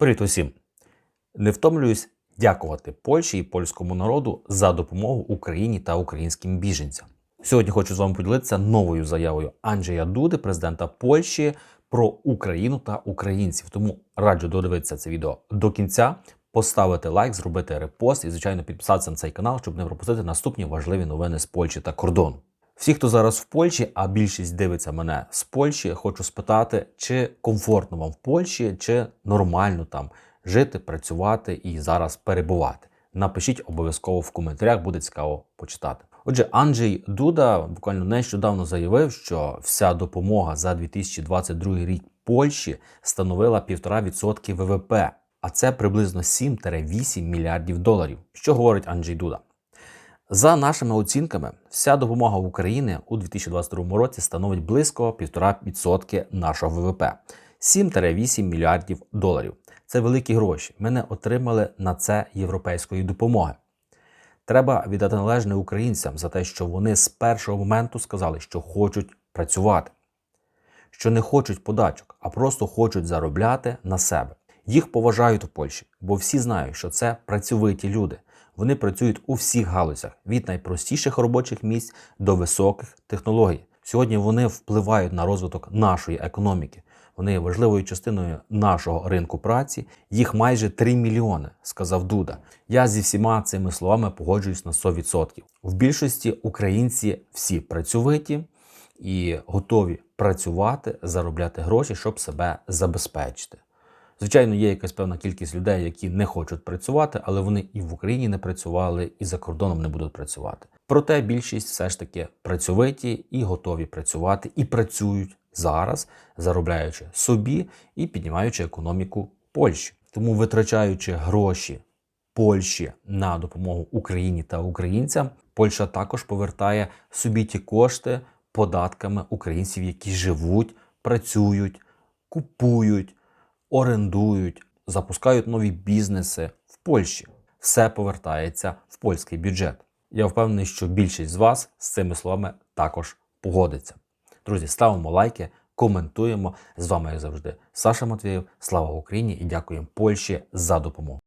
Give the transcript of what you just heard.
Привіт усім! Не втомлююсь дякувати Польщі і польському народу за допомогу Україні та українським біженцям. Сьогодні хочу з вами поділитися новою заявою Анджея Дуди, президента Польщі, про Україну та українців. Тому раджу додивитися це відео до кінця, поставити лайк, зробити репост і, звичайно, підписатися на цей канал, щоб не пропустити наступні важливі новини з Польщі та кордону. Всі, хто зараз в Польщі, а більшість дивиться мене з Польщі, хочу спитати, чи комфортно вам в Польщі, чи нормально там жити, працювати і зараз перебувати. Напишіть обов'язково в коментарях, буде цікаво почитати. Отже, Анджей Дуда буквально нещодавно заявив, що вся допомога за 2022 рік Польщі становила 1,5% ВВП, а це приблизно 7-8 мільярдів доларів. Що говорить Анджей Дуда? За нашими оцінками, вся допомога України у 2022 році становить близько 1,5% нашого ВВП 7-8 мільярдів доларів. Це великі гроші. Ми не отримали на це європейської допомоги. Треба віддати належне українцям за те, що вони з першого моменту сказали, що хочуть працювати, що не хочуть подачок, а просто хочуть заробляти на себе. Їх поважають в Польщі, бо всі знають, що це працьовиті люди. Вони працюють у всіх галузях від найпростіших робочих місць до високих технологій. Сьогодні вони впливають на розвиток нашої економіки. Вони є важливою частиною нашого ринку праці. Їх майже 3 мільйони, сказав Дуда. Я зі всіма цими словами погоджуюсь на 100%. В більшості українці всі працьовиті і готові працювати, заробляти гроші, щоб себе забезпечити. Звичайно, є якась певна кількість людей, які не хочуть працювати, але вони і в Україні не працювали, і за кордоном не будуть працювати. Проте більшість все ж таки працьовиті і готові працювати, і працюють зараз, заробляючи собі і піднімаючи економіку Польщі. Тому витрачаючи гроші Польщі на допомогу Україні та українцям, Польща також повертає собі ті кошти податками українців, які живуть, працюють, купують орендують, запускають нові бізнеси в Польщі. Все повертається в польський бюджет. Я впевнений, що більшість з вас з цими словами також погодиться. Друзі, ставимо лайки, коментуємо. З вами, як завжди, Саша Матвієв. Слава Україні і дякуємо Польщі за допомогу.